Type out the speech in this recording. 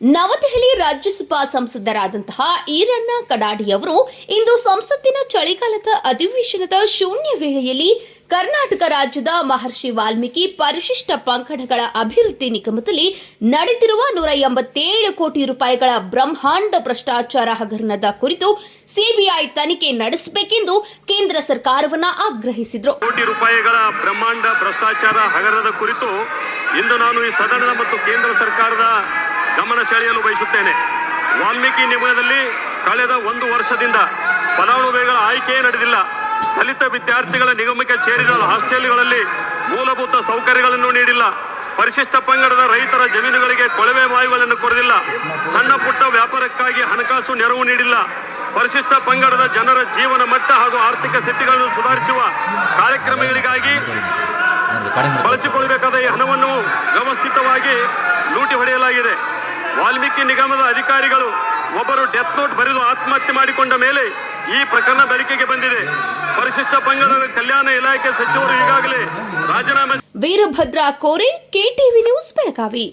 ನವದೆಹಲಿ ರಾಜ್ಯಸಭಾ ಸಂಸದರಾದಂತಹ ಈರಣ್ಣ ಕಡಾಡಿಯವರು ಇಂದು ಸಂಸತ್ತಿನ ಚಳಿಗಾಲದ ಅಧಿವೇಶನದ ಶೂನ್ಯ ವೇಳೆಯಲ್ಲಿ ಕರ್ನಾಟಕ ರಾಜ್ಯದ ಮಹರ್ಷಿ ವಾಲ್ಮೀಕಿ ಪರಿಶಿಷ್ಟ ಪಂಗಡಗಳ ಅಭಿವೃದ್ಧಿ ನಿಗಮದಲ್ಲಿ ನಡೆದಿರುವ ನೂರ ಎಂಬತ್ತೇಳು ಕೋಟಿ ರೂಪಾಯಿಗಳ ಬ್ರಹ್ಮಾಂಡ ಭ್ರಷ್ಟಾಚಾರ ಹಗರಣದ ಕುರಿತು ಸಿಬಿಐ ತನಿಖೆ ನಡೆಸಬೇಕೆಂದು ಕೇಂದ್ರ ಸರ್ಕಾರವನ್ನು ಆಗ್ರಹಿಸಿದರು. ಕೋಟಿ ರೂಪಾಯಿಗಳ ಬ್ರಹ್ಮಾಂಡ ಭ್ರಷ್ಟಾಚಾರ ಹಗರಣದ ಕುರಿತು ಇಂದು ನಾನು ಈ ಸದನದ ಮತ್ತು ಕೇಂದ್ರ ಸರ್ಕಾರದ ಗಮನ ಸೆಳೆಯಲು ಬಯಸುತ್ತೇನೆ. ವಾಲ್ಮೀಕಿ ನಿಗಮದಲ್ಲಿ ಕಳೆದ ಒಂದು ವರ್ಷದಿಂದ ಫಲಾನುಭವಿಗಳ ಆಯ್ಕೆಯೇ ನಡೆದಿಲ್ಲ. ದಲಿತ ವಿದ್ಯಾರ್ಥಿಗಳ ನಿಗಮಕ್ಕೆ ಸೇರಿದ ಹಾಸ್ಟೆಲ್ಗಳಲ್ಲಿ ಮೂಲಭೂತ ಸೌಕರ್ಯಗಳನ್ನು ನೀಡಿಲ್ಲ. ಪರಿಶಿಷ್ಟ ಪಂಗಡದ ರೈತರ ಜಮೀನುಗಳಿಗೆ ಕೊಳವೆ ಬಾವಿಗಳನ್ನು ಕೊಡದಿಲ್ಲ ಸಣ್ಣ ಪುಟ್ಟ ವ್ಯಾಪಾರಕ್ಕಾಗಿ ಹಣಕಾಸು ನೆರವು ನೀಡಿಲ್ಲ. ಪರಿಶಿಷ್ಟ ಪಂಗಡದ ಜನರ ಜೀವನ ಮಟ್ಟ ಹಾಗೂ ಆರ್ಥಿಕ ಸ್ಥಿತಿಗಳನ್ನು ಸುಧಾರಿಸುವ ಕಾರ್ಯಕ್ರಮಗಳಿಗಾಗಿ ಬಳಸಿಕೊಳ್ಳಬೇಕಾದ ಈ ಹಣವನ್ನು ವ್ಯವಸ್ಥಿತವಾಗಿ ಲೂಟಿ ಹೊಡೆಯಲಾಗಿದೆ. ವಾಲ್ಮೀಕಿ ನಿಗಮದ ಅಧಿಕಾರಿಗಳು ಒಬ್ಬರು ಡೆತ್ ನೋಟ್ ಬರೆದು ಆತ್ಮಹತ್ಯೆ ಮಾಡಿಕೊಂಡ ಮೇಲೆ ಈ ಪ್ರಕರಣ ಬೆಳಕಿಗೆ ಬಂದಿದೆ. ಪರಿಶಿಷ್ಟ ಪಂಗಡದ ಕಲ್ಯಾಣ ಇಲಾಖೆ ಸಚಿವರು ಈಗಾಗಲೇ ರಾಜೀನಾಮೆ ವೀರಭದ್ರ ಕೋರೆ, ಕೆಟಿವಿ ನ್ಯೂಸ್, ಬೆಳಗಾವಿ.